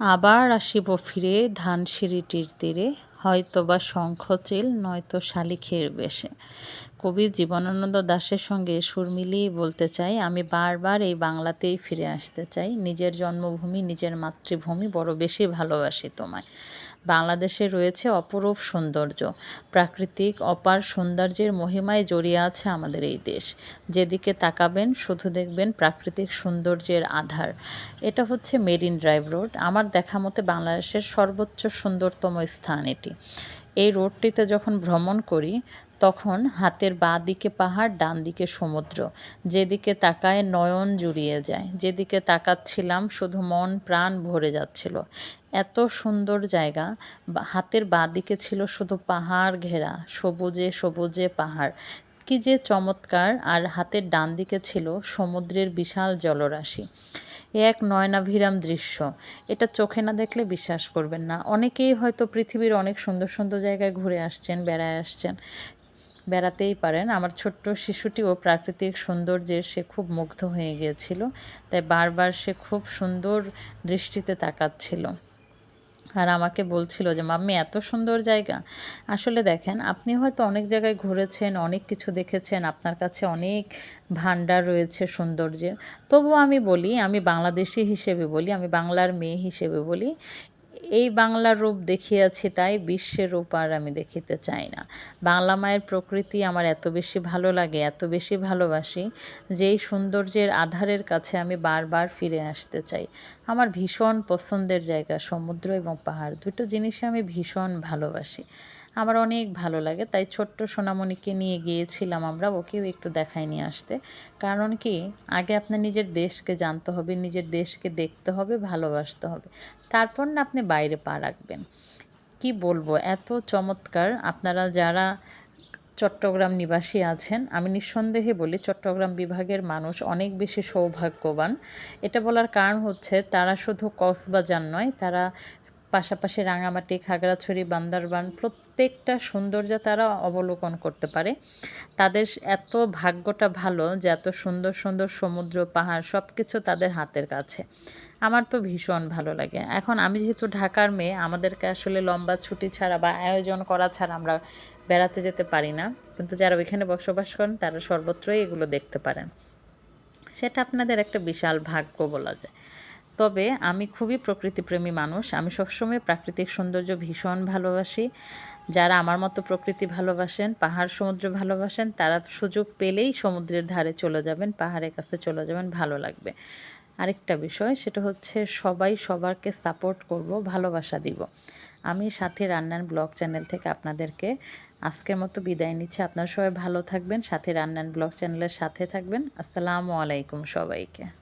আবার আসিব ফিরে ধান সিঁড়িটির তীরে হয়তো বা শঙ্খচিল নয়তো শালিখের বেশে। কবি জীবনানন্দ দাসের সঙ্গে সুর মিলিয়ে বলতে চাই, আমি বারবার এই বাংলাতেই ফিরে আসতে চাই। নিজের জন্মভূমি, নিজের মাতৃভূমি বড় বেশি ভালোবাসি তোমায়। বাংলাদেশে রয়েছে অপরূপ সৌন্দর্য। প্রাকৃতিক অপার সৌন্দর্যের মহিমায় জড়িয়ে আছে আমাদের এই দেশ। যেদিকে তাকাবেন, শুধু দেখবেন প্রাকৃতিক সৌন্দর্যের আধার। এটা হচ্ছে মেরিন ড্রাইভ রোড। আমার দেখা মতে বাংলাদেশের সর্বোচ্চ সুন্দরতম স্থান এটি। এই রোডটিতে যখন ভ্রমণ করি, তখন হাতের বাঁ দিকে পাহাড় ডান দিকে সমুদ্র। যেদিকে তাকায় নয়ন জুড়িয়ে যায়, যেদিকে তাকাচ্ছিলাম শুধু মন প্রাণ ভরে যাচ্ছিল। এত সুন্দর জায়গা হাতের বাঁ দিকে ছিল শুধু পাহাড় ঘেরা, সবুজে সবুজে পাহাড়। কি যে চমৎকার, আর হাতের ডান দিকে ছিল সমুদ্রের বিশাল জলরাশি। এক নয়নাভিরাম দৃশ্য। এটা চোখে না দেখলে বিশ্বাস করবেন না। অনেকেই হয়তো পৃথিবীর অনেক সুন্দর সুন্দর জায়গায় ঘুরে আসছেন, বেড়ায় আসছেন। বেড়াতেই পারেন। আমার ছোট্ট শিশুটিও প্রাকৃতিক সৌন্দর্যে সে খুব মুগ্ধ হয়ে গিয়েছিল, তাই বারবার সে খুব সুন্দর দৃষ্টিতে তাকাচ্ছিল। আর আমাকে বলছিল যে, মাম্মি, এত সুন্দর জায়গা। আসলে দেখেন, আপনি হয়তো অনেক জায়গায় ঘুরেছেন, অনেক কিছু দেখেছেন, আপনার কাছে অনেক ভাণ্ডার রয়েছে সৌন্দর্যের তবুও আমি বলি, আমি বাংলাদেশি হিসেবে বলি, আমি বাংলার মেয়ে হিসেবে বলি এই বাংলার রূপ দেখিয়াছি তাই বিশ্বের রূপ আর আমি দেখিতে চাই না। বাংলা মায়ের প্রকৃতি আমার এত বেশি ভালো লাগে, এত বেশি ভালোবাসি, যেই সৌন্দর্যের আধারের কাছে আমি বারবার ফিরে আসতে চাই। আমার ভীষণ পছন্দের জায়গা সমুদ্র এবং পাহাড়, দুটো জিনিসে আমি ভীষণ ভালোবাসি। আমার অনেক ভালো লাগে। তাই ছোট্ট সোনামণিকে নিয়ে গিয়েছিলাম আমরা, ওকেও একটু দেখাই নিয়ে আসতে। কারণ কি, আগে আপনার নিজের দেশকে জানতে হবে, নিজের দেশকে দেখতে হবে, ভালোবাসতে হবে। তারপর না আপনি বাইরে পা রাখবেন। কি বলব, এত চমৎকার আপনারা যারা চট্টগ্রাম নিবাসী আছেন, আমি নিঃসন্দেহে বলি চট্টগ্রাম বিভাগের মানুষ অনেক বেশি সৌভাগ্যবান। এটা বলার কারণ হচ্ছে, তারা শুধু কক্সবাজার নয়, তারা পাশাপাশি রাঙামাটি, খাগড়াছড়ি, বান্দরবান প্রত্যেকটা সৌন্দর্য তারা অবলোকন করতে পারে। তাদের এত ভাগ্যটা ভালো যে এত সুন্দর সুন্দর সমুদ্র, পাহাড় সব কিছু তাদের হাতের কাছে। আমার তো ভীষণ ভালো লাগে। এখন আমি যেহেতু ঢাকার মেয়ে, আমাদেরকে আসলে লম্বা ছুটি ছাড়া বা আয়োজন করা ছাড়া আমরা বেড়াতে যেতে পারি না। কিন্তু যারা ওইখানে বসবাস করেন, তারা সর্বত্রই এগুলো দেখতে পারেন। সেটা আপনাদের একটা বিশাল ভাগ্য বলা যায়। তবে আমি খুবই প্রকৃতিপ্রেমী মানুষ। আমি সবসময় প্রাকৃতিক সৌন্দর্য ভীষণ ভালোবাসি। যারা আমার মতো প্রকৃতি ভালোবাসেন, পাহাড়, সমুদ্র ভালোবাসেন, তারা সুযোগ পেলেই সমুদ্রের ধারে চলে যাবেন, পাহাড়ের কাছে চলে যাবেন, ভালো লাগবে। আরেকটা বিষয়, সেটা হচ্ছে সবাই সবারকে সাপোর্ট করব, ভালোবাসা দিব। আমি সাথে রান্নান ব্লগ চ্যানেল থেকে আপনাদেরকে আজকের মতো বিদায় নিচ্ছি। আপনারা সবাই ভালো থাকবেন, সাথে রান্নান ব্লগ চ্যানেলের সাথে থাকবেন। আসসালামু আলাইকুম সবাইকে।